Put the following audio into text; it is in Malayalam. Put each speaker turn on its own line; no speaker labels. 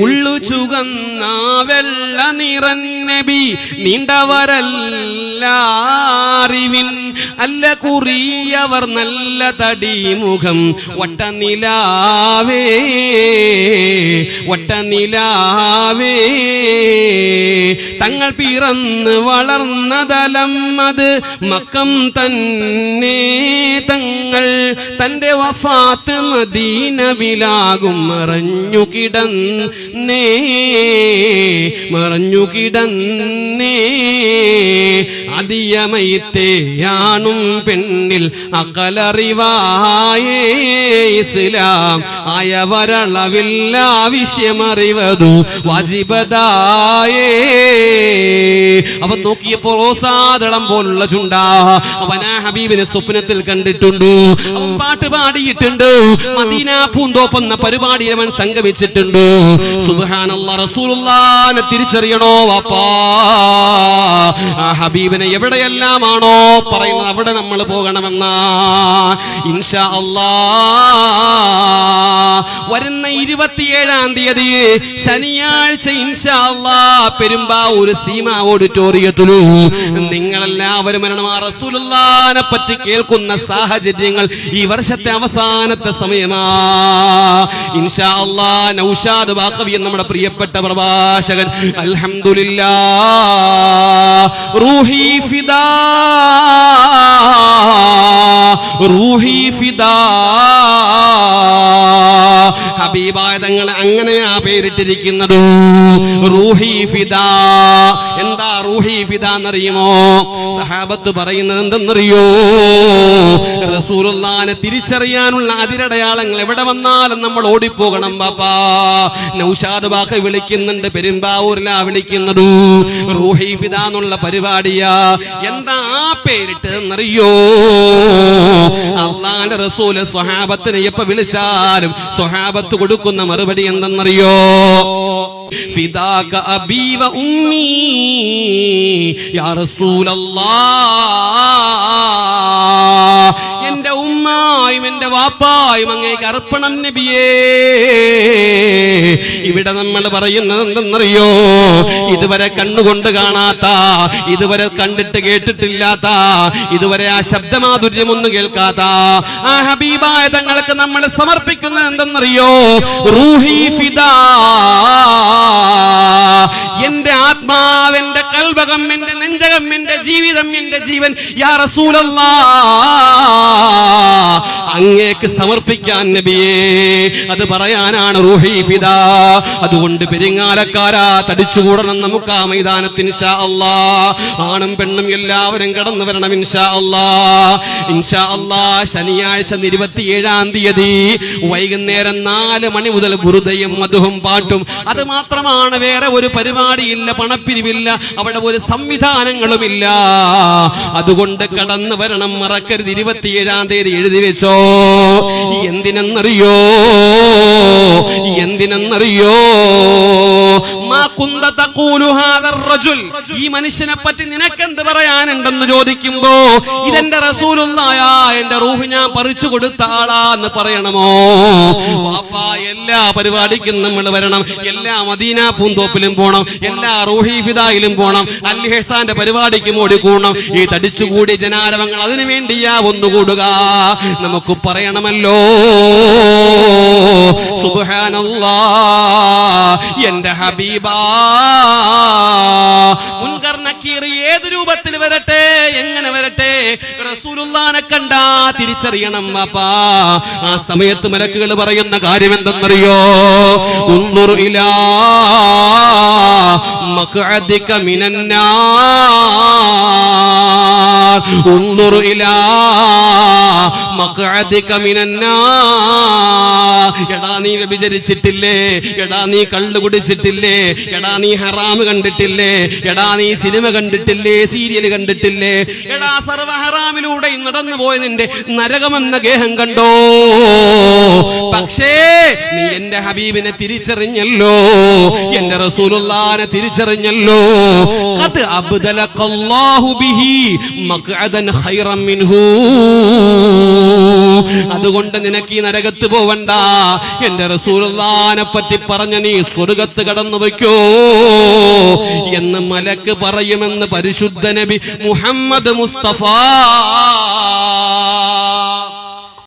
ഉള്ളു ചുകന്ന വെള്ള നിറന്നബി നീണ്ടവരല്ലാറിവിൻ അല്ല കുറിയവർ നല്ല തടിമുഖം. വട്ടനിലാവേ വട്ടനിലാവേ. തങ്ങൾ പിറന്ന് വളർന്നതലം അത് മക്കം തന്നെ. തങ്ങൾ തന്റെ വഫാത്ത് മദീനവിലാകും മറഞ്ഞു കിടന്നേ മറഞ്ഞു കിടന്നേ. അതിയമയത്തെയാണും പെണ്ണിൽ അകലറിവായേ. ഇസ്ലാം ആയവരളവില്ല വിഷയമറിവതു വാജിബതായേ അവൻ നോക്കിയപ്പോൾ ഓസാദളം പോലുള്ള ചുണ്ട. അവൻ ആ ഹബീബിനെ സ്വപ്നത്തിൽ കണ്ടിട്ടുണ്ട്. അവൻ പാട്ട് പാടിയിട്ടുണ്ട്. മദീന പൂന്തോപ്പെന്ന പരിപാടി അവൻ സംഗമിച്ചിട്ടുണ്ട്. റസൂലുള്ളാനെ തിരിച്ചറിയണോ വാപ്പാ? ആ ഹബീബിനെ എവിടെയെല്ലാമാണോ പറയുന്നത് അവിടെ നമ്മൾ പോകണമെന്ന. ഇൻഷാ അല്ലാ വരുന്ന ഇരുപത്തിയേഴാം തീയതി ശനിയാഴ്ച ഇൻഷാ അല്ലാ പെരുമ്പാവൂർ സീമ ഓഡിറ്റോറിയത്തിലു നിങ്ങളെല്ലാവരും വരണം ആ റസൂലുള്ളാനെ പറ്റി കേൾക്കുന്ന സാഹചര്യങ്ങൾ ഈ വർഷത്തെ അവസാനത്തെ സമയമാ. ഇൻഷാ അള്ളാ നൗഷാദ് ബാഖവി നമ്മുടെ പ്രിയപ്പെട്ട പ്രഭാഷകൻ അൽഹംദുലില്ലാ റൂഹി ഫിദാ റൂഹി ഫിദാ. ഹബീബായ തങ്ങളെ അങ്ങനെയാ പേരിട്ടിരിക്കുന്നത്. റൂഹി എന്താ റൂഹി ഫിദ എന്നറിയുമോ? സഹാബത്ത് പറയുന്നത് എന്തെന്നറിയോ? റസൂലുള്ളാനെ തിരിച്ചറിയാനുള്ള അതിരടയാളങ്ങൾ എവിടെ വന്നാലും നമ്മൾ ഓടിപ്പോകണം ബാപ്പാ. നൗഷാദ് ബാക്ക വിളിക്കുന്നുണ്ട് പെരുമ്പാവൂരിലാ വിളിക്കുന്നത്. റൂഹി ഫിദ എന്നുള്ള പരിപാടിയാ. എന്താ ആ പേരിട്ട് എന്നറിയോ? അള്ളാന്റെ റസൂൽ സ്വഹാബത്തിനെ എപ്പോ വിളിച്ചാലും സ്വഹാബത്ത് കൊടുക്കുന്ന മറുപടി എന്തെന്നറിയോ? ഫിദാക അബീ വ ഉമ്മീ യാ റസൂലല്ലാ എന്റെ ഉമ്മായും എന്റെ വാപ്പായും അങ്ങേക്ക് അർപ്പണം നബിയേ. ഇവിടെ നമ്മൾ പറയുന്നത് എന്തെന്നറിയോ? ഇതുവരെ കണ്ണുകൊണ്ട് കാണാത്ത ഇതുവരെ കണ്ടിട്ട് കേട്ടിട്ടില്ലാത്ത ഇതുവരെ ആ ശബ്ദമാധുര്യമൊന്നും കേൾക്കാത്ത ആ ഹബീബായ തങ്ങൾക്ക് നമ്മൾ സമർപ്പിക്കുന്നത് എന്തെന്നറിയോ? റൂഹി ഫിദാ. എന്റെ ആത്മാവ് എന്റെ കൽവകം എന്റെ നെഞ്ചകം എന്റെ ജീവിതം എന്റെ ജീവൻ. യാ റസൂലല്ലാ അങ്ങേക്ക് സമർപ്പിക്കാൻ നബിയേ. അത് പറയാനാണ് റൂഹി ഫിദാ. അതുകൊണ്ട് പെരിങ്ങാലക്കാരാ തടിച്ചുകൂടണം നമുക്ക് ആ മൈതാനത്തിന് ഇൻഷാ അല്ലാ. ആണും പെണ്ണും എല്ലാവരും കടന്നു വരണം ഇൻഷാ അള്ളാ ഇൻഷാ അള്ളാ ശനിയാഴ്ച ഇരുപത്തിയേഴാം തീയതി വൈകുന്നേരം നാല് മണി മുതൽ ബുറുദയും മധുവും പാട്ടും. അത് മാത്രമാണ് വേറെ ഒരു പരിപാടിയില്ല പണപ്പിരിവില്ല അവിടെ ഒരു സംവിധാനങ്ങളുമില്ല. അതുകൊണ്ട് കടന്നു വരണം മറക്കരുത്. ഇരുപത്തിയേഴാം തീയതി എഴുതി വെച്ചോ. എന്തിനെന്നറിയോ? എന്തിനെന്നറിയോ? ഈ മനുഷ്യനെ പറ്റി നിനക്കെന്ത് പറയാനുണ്ടെന്ന് ചോദിക്കുമ്പോ ഇതെന്റെ റസൂലുള്ളായ എന്റെ റൂഹ് ഞാൻ പറിച്ചു കൊടുത്ത ആളാന്ന് പറയണമോ? വാപ്പാ എല്ലാ പരിപാടിക്കും നമ്മൾ വരണം. എല്ലാ മദീന പൂന്തോപ്പിലും പോണം. എല്ലാ റൂഹി ഫിദായിലും പോണം. അൽ ഹെസാന്റെ പരിപാടിക്കും ഓടിക്കൂടണം ഈ തടിച്ചുകൂടി ജനാരവങ്ങൾ അതിനു വേണ്ടിയാ ഒന്നുകൂടുക. നമുക്ക് പറയണമല്ലോ. സുബ്ഹാനല്ലാ. എന്റെ ഹബീബാ. മുൻകർ നക്കീർ ഏത് രൂപത്തിൽ വരട്ടെ? എങ്ങനെ വരട്ടെ? റസൂലുള്ളാനെ കണ്ടാ തിരിച്ചറിയണം അപ്പാ. ആ സമയത്ത് മലക്കുകൾ പറയുന്ന കാര്യം എന്തെന്നറിയോ? ഉന്നുറു ഇലാ മിനന്നാർ ഉന്നുറു مقعدك من النار എടാ നീ വ്യഭിചരിച്ചിട്ടില്ലേ? എടാ നീ കള്ളു കുടിച്ചിട്ടില്ലേ? എടാ നീ ഹറാമ് കണ്ടിട്ടില്ലേ? എടാ നീ സിനിമ കണ്ടിട്ടില്ലേ? സീരിയൽ കണ്ടിട്ടില്ലേ? എടാ സർവ ഹറാമിലൂടെ നടന്നു പോയ നിന്റെ നരകമെന്ന ഗേഹം കണ്ടോ? പക്ഷേ നീ എന്റെ ഹബീബിനെ തിരിച്ചറിഞ്ഞല്ലോ. എന്റെ റസൂലുള്ളാനെ തിരിച്ചറിഞ്ഞല്ലോ. ഖദ് അബ്ദലക്കല്ലാഹു ബിഹി മഖഅദൻ ഖൈറൻ മിൻഹു. അതുകൊണ്ട് നിനക്ക് ഈ നരകത്ത് പോവണ്ട. എന്റെ റസൂലുള്ളാനെ പറ്റി പറഞ്ഞ നീ സ്വർഗത്ത് കടന്നു വയ്ക്കോ എന്ന് മലക്ക് പറയുമെന്ന് പരിശുദ്ധ നബി മുഹമ്മദ് മുസ്തഫ.